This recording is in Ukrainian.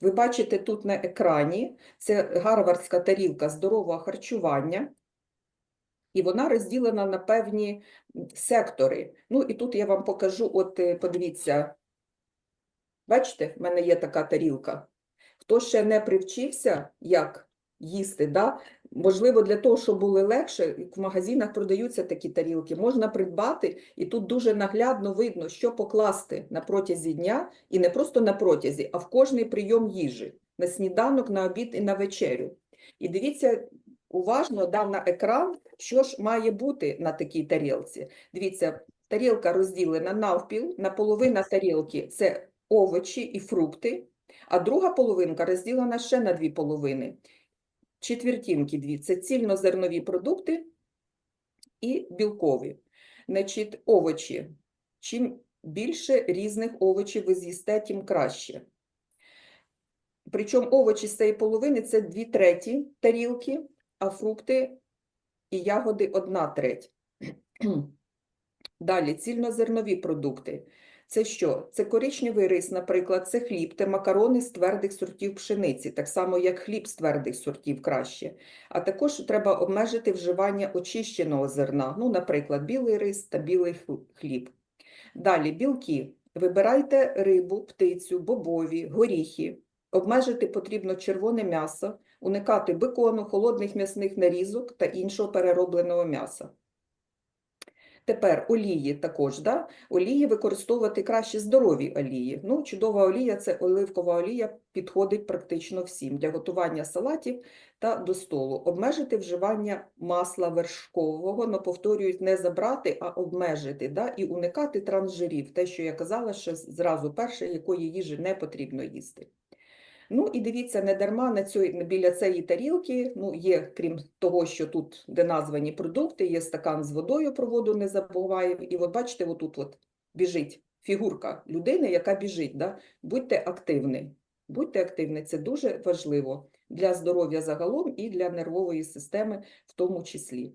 Ви бачите тут на екрані, це гарвардська тарілка здорового харчування, і вона розділена на певні сектори. Ну, і тут я вам покажу, от е, подивіться, бачите, в мене є така тарілка. Хто ще не привчився, як їсти, да? можливо, для того, щоб були легше, в магазинах продаються такі тарілки, можна придбати, і тут дуже наглядно видно, що покласти на протязі дня, і не просто на протязі, а в кожний прийом їжі, на сніданок, на обід і на вечерю. І дивіться уважно, дав на екран, що ж має бути на такій тарілці. Дивіться, тарілка розділена навпіл, на половина тарілки – це овочі і фрукти, а друга половинка розділена ще на дві половини. Четвертинки дві – це цільнозернові продукти і білкові. Значить, овочі. Чим більше різних овочів ви з'їсте, тим краще. Причому овочі з цієї половини – це дві треті тарілки, а фрукти і ягоди – одна треть. Далі, цільнозернові продукти. Це що? Це коричневий рис, наприклад, це хліб, це макарони з твердих сортів пшениці, так само як хліб з твердих сортів краще. А також треба обмежити вживання очищеного зерна, ну, наприклад, білий рис та білий хліб. Далі, білки. Вибирайте рибу, птицю, бобові, горіхи. Обмежити потрібно червоне м'ясо, уникати бекону, холодних м'ясних нарізок та іншого переробленого м'яса. Тепер олії також, да? Олії використовувати краще здорові олії. Ну, чудова олія – це оливкова олія, підходить практично всім для готування салатів та до столу. Обмежити вживання масла вершкового, но повторюють, не забрати, а обмежити, да? і уникати трансжирів. Те, що я казала, що зразу перше, якої їжі не потрібно їсти. Ну і дивіться, не дарма на цій, біля цієї тарілки, ну, є, крім того, що тут, де названі продукти, є стакан з водою, про воду не забуваємо. І от бачите, отут от біжить фігурка людини, яка біжить. Да? Будьте активні. Будьте активні, це дуже важливо для здоров'я загалом і для нервової системи в тому числі.